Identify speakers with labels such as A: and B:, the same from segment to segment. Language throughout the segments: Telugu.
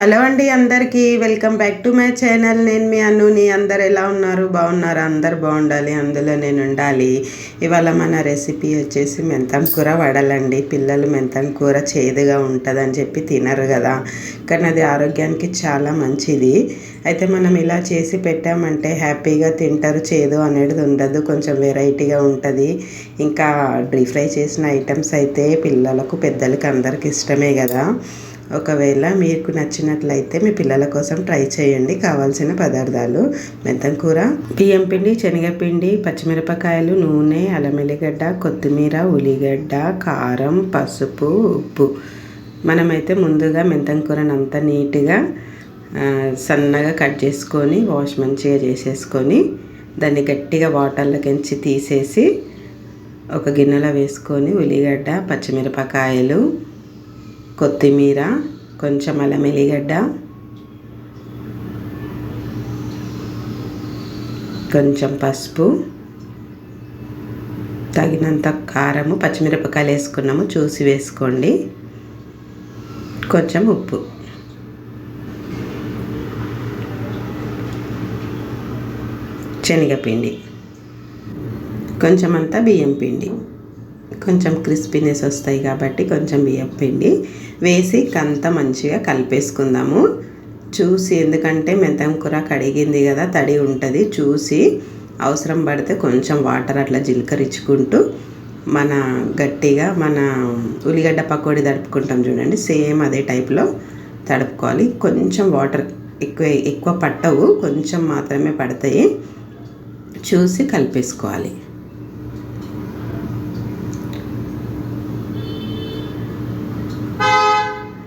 A: హలో అండి అందరికీ welcome back to my channel. నేను మీ అనుని అందరు ఎలా ఉన్నారు? బాగున్నారు? అందరు బాగుండాలి అందులో నేను ఉండాలి. ఇవాళ మన రెసిపీ వచ్చేసి మెంతం కూర వడలండి. పిల్లలు మెంతం కూర చేదుగా ఉంటుందని చెప్పి తినరు కదా. కానీ అది ఆరోగ్యానికి చాలా మంచిది. అయితే మనం ఇలా చేసి పెట్టామంటే హ్యాపీగా తింటారు. చేదు అనేది ఉండదు. కొంచెం వెరైటీగా ఉంటుంది. ఇంకా డీప్ ఫ్రై చేసిన ఐటమ్స్ అయితే పిల్లలకు పెద్దలకి అందరికి ఇష్టమే కదా. ఒకవేళ మీకు నచ్చినట్లయితే మీ పిల్లల కోసం ట్రై చేయండి. కావాల్సిన పదార్థాలు మెంతం కూర బియ్యం పిండి శనగపిండి పచ్చిమిరపకాయలు నూనె అల్లమెల్లిగడ్డ కొత్తిమీర ఉల్లిగడ్డ కారం పసుపు ఉప్పు. మనమైతే ముందుగా మెంతం కూరను అంతా నీట్గా సన్నగా కట్ చేసుకొని వాష్ మంచిగా చేసేసుకొని దాన్ని గట్టిగా వాటర్లోకించి తీసేసి ఒక గిన్నెలో వేసుకొని ఉల్లిగడ్డ పచ్చిమిరపకాయలు కొత్తిమీర కొంచెం అల్లం ఎల్లిగడ్డ కొంచెం పసుపు తగినంత కారము పచ్చిమిరపకాయలు వేసుకున్నాము చూసి వేసుకోండి. కొంచెం ఉప్పు. శనగపిండి. కొంచెం అంతా బియ్యం పిండి. కొంచెం క్రిస్పీనెస్ వస్తాయి కాబట్టి కొంచెం బియ్యం పిండి వేసి కంత మంచిగా కలిపేసుకుందాము. చూసి ఎందుకంటే మెంతం కూర కడిగింది కదా తడి ఉంటుంది. చూసి అవసరం పడితే కొంచెం వాటర్ అట్లా జిలకరించుకుంటూ మన గట్టిగా మన ఉల్లిగడ్డ పకోడీ తడుపుకుంటాం చూడండి. సేమ్ అదే టైప్లో తడుపుకోవాలి. కొంచెం వాటర్ ఎక్కువ ఎక్కువ పట్టవు. కొంచెం మాత్రమే పడతాయి. చూసి కలిపేసుకోవాలి.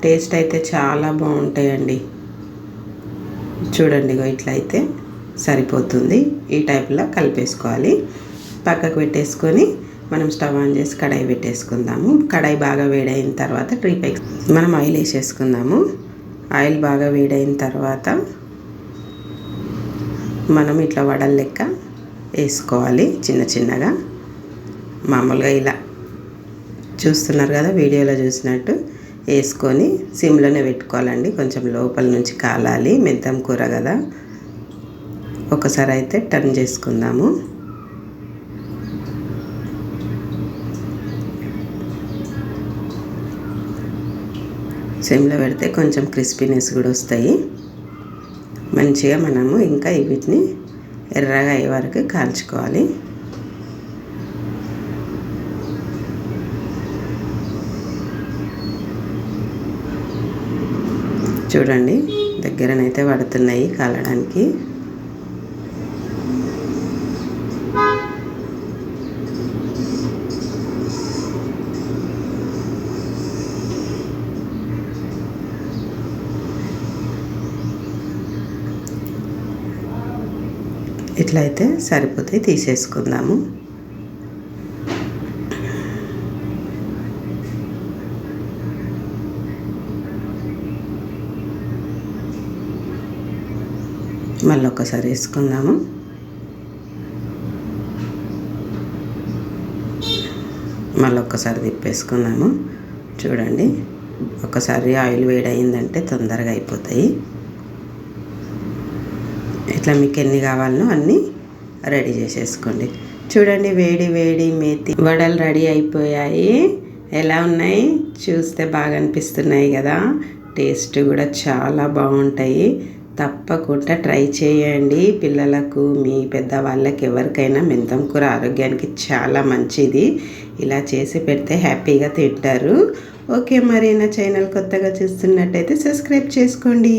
A: టేస్ట్ అయితే చాలా బాగుంటాయండి. చూడండి ఇట్లా అయితే సరిపోతుంది. ఈ టైప్లో కలిపేసుకోవాలి. పక్కకు పెట్టేసుకొని మనం స్టవ్ ఆన్ చేసి కడాయి పెట్టేసుకుందాము. కడాయి బాగా వేడైన తర్వాత ట్రీప్ మనం ఆయిల్ వేసేసుకుందాము. ఆయిల్ బాగా వేడైన తర్వాత మనం ఇట్లా వడల లెక్క వేసుకోవాలి చిన్న చిన్నగా. మామూలుగా ఇలా చూస్తున్నారు కదా వీడియోలో చూసినట్టు. వేసుకొని సిమ్లోనే పెట్టుకోవాలండి. కొంచెం లోపల నుంచి కాలాలి. మెంతం కూర కదా. ఒకసారి అయితే టర్న్ చేసుకుందాము. సిమ్లో పెడితే కొంచెం క్రిస్పీనెస్ కూడా వస్తాయి. మంచిగా మనము ఇంకా వీటిని ఎర్రగా అయ్యే వరకు కాల్చుకోవాలి. చూడండి. దగ్గరనైతే పడుతున్నాయి కాలడానికి. ఇట్లయితే సరిపోతాయి. తీసేసుకుందాము. మళ్ళీ ఒకసారి వేసుకుందాము. మళ్ళీ ఒక్కసారి తిప్పేసుకుందాము. చూడండి ఒకసారి ఆయిల్ వేడయిందంటే తొందరగా అయిపోతాయి. ఇట్లా మీకు ఎన్ని కావాలనో అన్నీ రెడీ చేసేసుకోండి. చూడండి వేడి వేడి మేతి వడలు రెడీ అయిపోయాయి. ఎలా ఉన్నాయి? చూస్తే బాగా అనిపిస్తున్నాయి కదా. టేస్ట్ కూడా చాలా బాగుంటాయి. తప్పకుండా ట్రై చేయండి. పిల్లలకు మీ పెద్దవాళ్ళకి ఎవరికైనా మెంతం కూర ఆరోగ్యానికి చాలా మంచిది. ఇలా చేసి పెడితే హ్యాపీగా తింటారు. ఓకే మరి నా ఛానల్ కొత్తగా చూస్తున్నట్టయితే సబ్స్క్రైబ్ చేసుకోండి.